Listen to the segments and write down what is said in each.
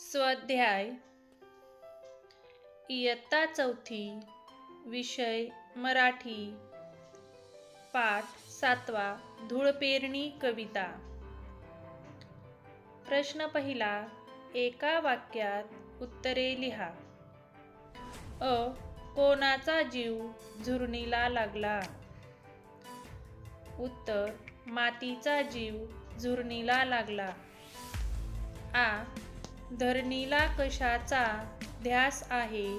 स्वाध्याय. इयत्ता चौथी विषय मराठी. पाठ सातवा धूळपेरणी कविता. प्रश्न पहिला एका वाक्यात उत्तरे लिहा. अ कोणाचा जीव झुरणीला लागला? उत्तर मातीचा जीव झुरणीला लागला. आ धरणीला कशाचा ध्यास आहे?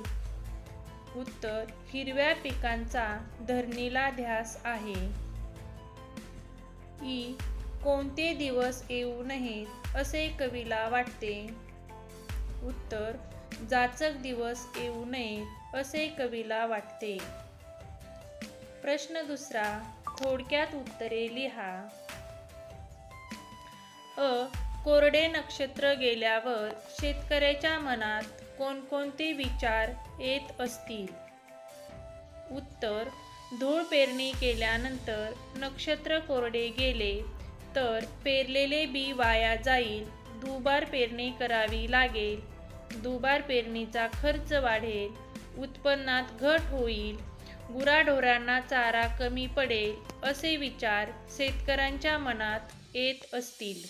उत्तर हिरव्या पिकांचा धरणीला ध्यास आहे. ई कोणते दिवस येऊ नयेत असे कवीला वाटते. उत्तर जाचक दिवस येऊ नयेत असे कवीला वाटते. प्रश्न दुसरा थोडक्यात उत्तरे लिहा. अ कोरडे नक्षत्र गेल्यावर शेतकऱ्याच्या मनात कोणकोणते विचार येत असतील? उत्तर धूळ पेरणी केल्यानंतर नक्षत्र कोरडे गेले तर पेरलेले बी वाया जाईल दुबार पेरणी करावी लागेल दुबार पेरणीचा खर्च वाढेल उत्पन्नात घट होईल गुराढोरांना चारा कमी पडेल असे विचार शेतकऱ्यांच्या मनात येत असतील.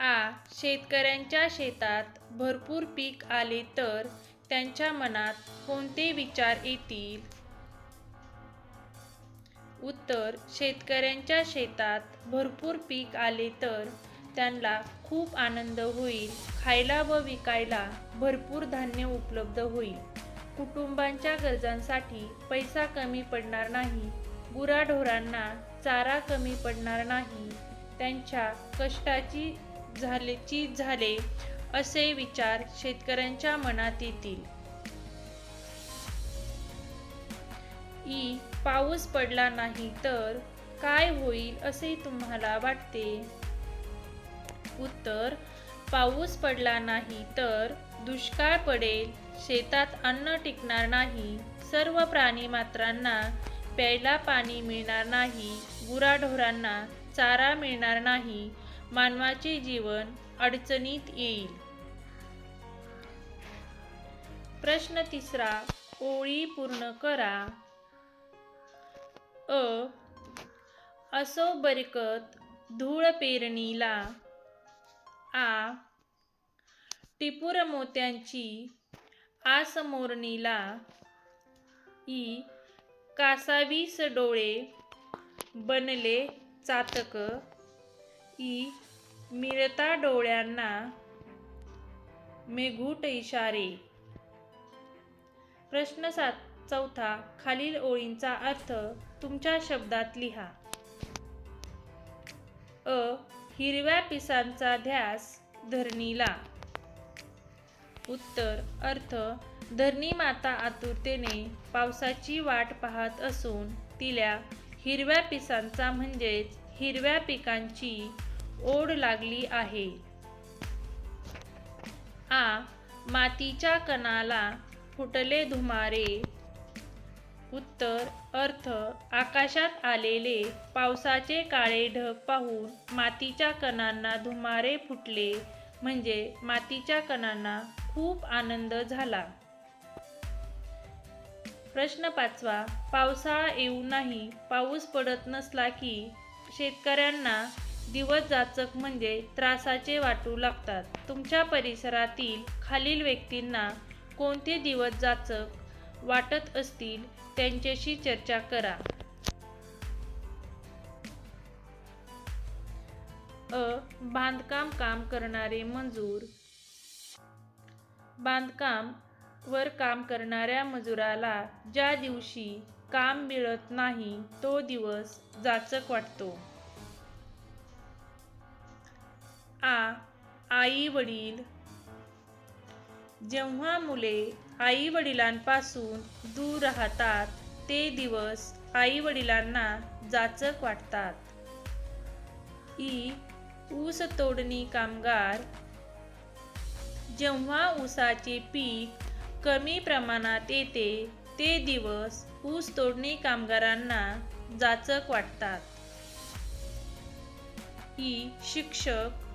आ शेतकऱ्यांच्या शेतात भरपूर पीक आले तर त्यांच्या मनात कोणते विचार येतील? उत्तर शेतकऱ्यांच्या शेतात भरपूर पीक आले तर त्यांना खूप आनंद होईल खायला व विकायला भरपूर धान्य उपलब्ध होईल. कुटुंबांच्या गरजांसाठी पैसा कमी पडणार नाही गुराढोरांना चारा कमी पडणार नाही त्यांच्या कष्टाची झाले चीज झाले असे विचार शेतकऱ्यांच्या मनात येतील. ई पाऊस पडला नाही तर काय होईल असे तुम्हाला वाटते? उत्तर पाऊस पडला नाही तर दुष्काळ पडेल शेतात अन्न टिकणार नाही सर्व प्राणी मात्रांना प्यायला पाणी मिळणार नाही गुराढोरांना चारा मिळणार नाही मानवाचे जीवन अडचणीत येईल. प्रश्न तिसरा ओळी पूर्ण करा. अ. असो बरकत धूळ पेरणीला. आ. टिपूर मोत्यांची आसमोरणीला ई. कासावीस डोळे बनले चातक. की मिळता डोळ्यांना मेघूट इशारे. प्रश्न सात चौथा खालील ओळींचा अर्थ तुमच्या शब्दात लिहा. अ हिरव्या पिसांचा ध्यास धरणीला. उत्तर अर्थ धरणी माता आतुरतेने पावसाची वाट पाहत असून तिला हिरव्या पिसांचा म्हणजेच हिरव्या पिकांची ओढ लागली आहे. आ मातीच्या कणाला फुटले धुमारे. उत्तर अर्थ आकाशात आलेले पावसाचे काळे ढग पाहून मातीच्या कणांना धुमारे फुटले म्हणजे मातीच्या कणांना खूप आनंद झाला. प्रश्न पाचवा पावसाळा येऊ नाही पाऊस पडत नसला की शेतकऱ्यांना दिवस जाचक म्हणजे त्रासाचे वाटू लागतात. तुमच्या परिसरातील खालील व्यक्तींना कोणते दिवस जाचक वाटत असतील त्यांच्याशी चर्चा करा. अ. बांधकाम काम करणारे मजूर. बांधकाम वर काम करणाऱ्या मजुराला ज्या दिवशी काम मिळत नाही तो दिवस जाचक वाटतो. आ आई वडील. जेव्हा मुले आई वडिलांपासून दूर राहतात ते दिवस आई वडिलांना जाचक वाटतात. ई ऊस तोडणी कामगार. जेव्हा ऊसाचे पीक कमी प्रमाणात येते ते दिवस ऊस तोडणी कामगारांना जाचक वाटतात. ई शिक्षक.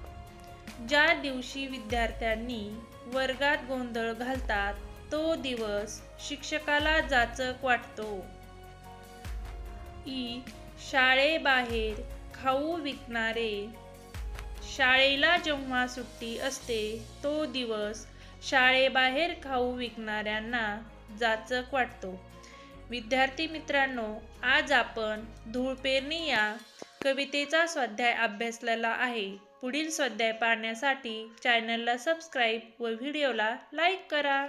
ज्या दिवशी विद्यार्थ्यांनी वर्गात गोंधळ घालतात तो दिवस शिक्षकाला जाचक वाटतो. ई शाळेबाहेर खाऊ विकणारे. शाळेला जेव्हा सुट्टी असते तो दिवस शाळेबाहेर खाऊ विकणाऱ्यांना जाचक वाटतो. विद्यार्थी मित्रांनो आज आपण धूळपेरणी या कवितेचा स्वाध्याय अभ्यासलेला आहे. पुढील स्वाध्याय पाहण्यासाठी चॅनलला सबस्क्राईब व व्हिडिओला लाईक करा.